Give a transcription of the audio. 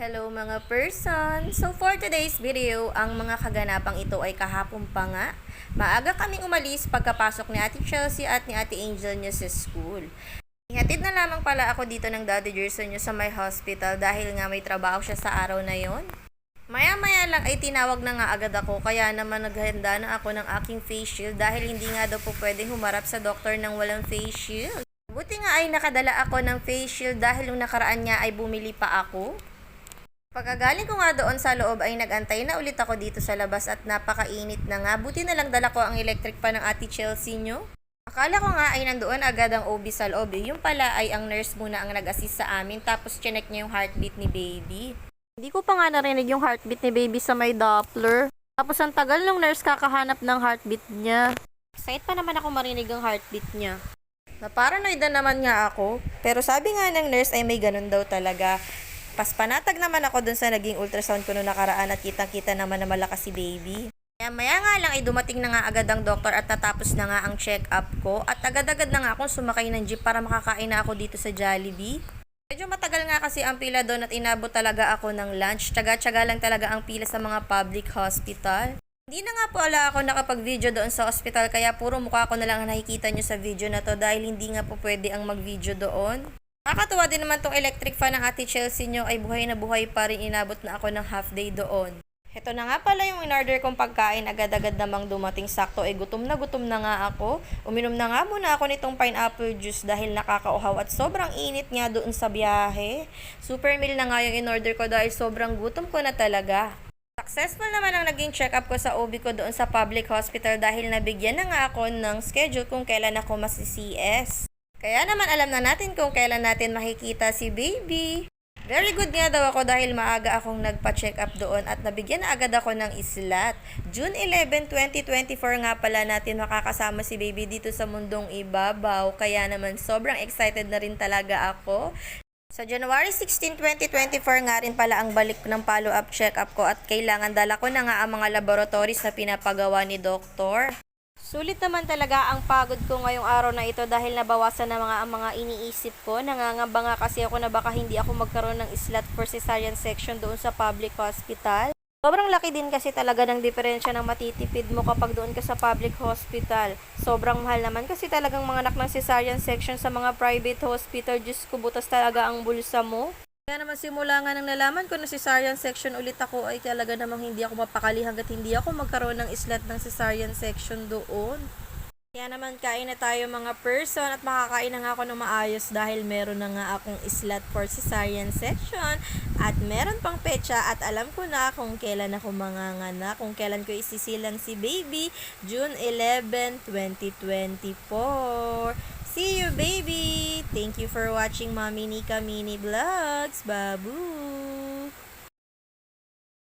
Hello mga person! So for today's video, ang mga kaganapang ito ay kahapon pa nga. Maaga kaming umalis pagkapasok ni Ate Chelsea at ni Ate Angel niya sa school. Ihatid na lamang pala ako dito ng Daddy Jerson niya sa my hospital dahil nga may trabaho siya sa araw na yon. Maya-maya lang ay tinawag na nga agad ako kaya naman naghanda na ako ng aking face shield dahil hindi nga daw po pwedeng humarap sa doktor ng walang face shield. Buti nga ay nakadala ako ng face shield dahil yung nakaraan niya ay bumili pa ako. Pagkagaling ko nga doon sa loob ay nagantay na ulit ako dito sa labas at napakainit na nga. Buti na lang dala ko ang electric pa ng ate Chelsea nyo. Akala ko nga ay nandoon agad ang OB sa loob. Yung pala ay ang nurse muna ang nag-assist sa amin tapos chinek niya yung heartbeat ni baby. Hindi ko pa nga narinig yung heartbeat ni baby sa may Doppler. Tapos ang tagal ng nurse kakahanap ng heartbeat niya. Excited pa naman ako marinig ang heartbeat niya. Naparanoid na naman nga ako. Pero sabi nga ng nurse ay may ganun daw talaga. Paspanatag naman ako dun sa naging ultrasound ko noong nakaraan at kitang-kita naman na malakas si baby. Kaya maya nga lang ay dumating na nga agad ang doktor at natapos na nga ang check-up ko at agad-agad na nga akong sumakay ng jeep para makakain na ako dito sa Jollibee. Medyo matagal nga kasi ang pila doon at inabot talaga ako ng lunch. Tsaga-tsaga lang talaga ang pila sa mga public hospital. Hindi na nga po ala ako nakapag-video doon sa hospital kaya puro mukha ko na lang ang nakikita nyo sa video na to dahil hindi nga po pwede ang mag-video doon. Nakakatuwa din naman tong electric fan ng ate Chelsea nyo ay buhay na buhay pa rin inabot na ako ng half day doon. Heto na nga pala yung in-order kong pagkain, agad-agad namang dumating sakto, eh gutom na gutom na nga ako. Uminom na nga muna ako nitong pineapple juice dahil nakakauhaw at sobrang init nga doon sa biyahe. Super meal na nga yung in-order ko dahil sobrang gutom ko na talaga. Successful naman ang naging check-up ko sa OB ko doon sa public hospital dahil nabigyan na nga ako ng schedule kung kailan ako masi-CS. Kaya naman alam na natin kung kailan natin makikita si baby. Very good nga daw ako dahil maaga akong nagpa-check up doon at nabigyan na agad ako ng islat. June 11, 2024 nga pala natin makakasama si baby dito sa mundong ibabaw. Kaya naman sobrang excited na rin talaga ako. Sa January 16, 2024 nga rin pala ang balik ng follow-up check-up ko at kailangan dala ko na nga ang mga laboratories na pinapagawa ni doktor. Sulit naman talaga ang pagod ko ngayong araw na ito dahil nabawasan na mga ang mga iniisip ko. Nangangamba nga kasi ako na baka hindi ako magkaroon ng slot for cesarean section doon sa public hospital. Sobrang laki din kasi talaga ng diferensya ng matitipid mo kapag doon ka sa public hospital. Sobrang mahal naman kasi talagang mga anak ng cesarean section sa mga private hospital. Diyos ko, butas talaga ang bulsa mo. Kaya naman simula nga nang nalaman ko na cesarean section ulit ako ay talaga namang hindi ako mapakali hanggat hindi ako magkaroon ng islat ng cesarean section doon. Kaya naman kain na tayo mga person at makakain na nga ako ng maayos dahil meron na nga akong islat for cesarean section at meron pang petsa at alam ko na kung kailan ako manganganak, kung kailan ko isisilang si baby, June 11, 2024. See you baby! Thank you for watching Mommy Nika Mini Vlogs. Babu!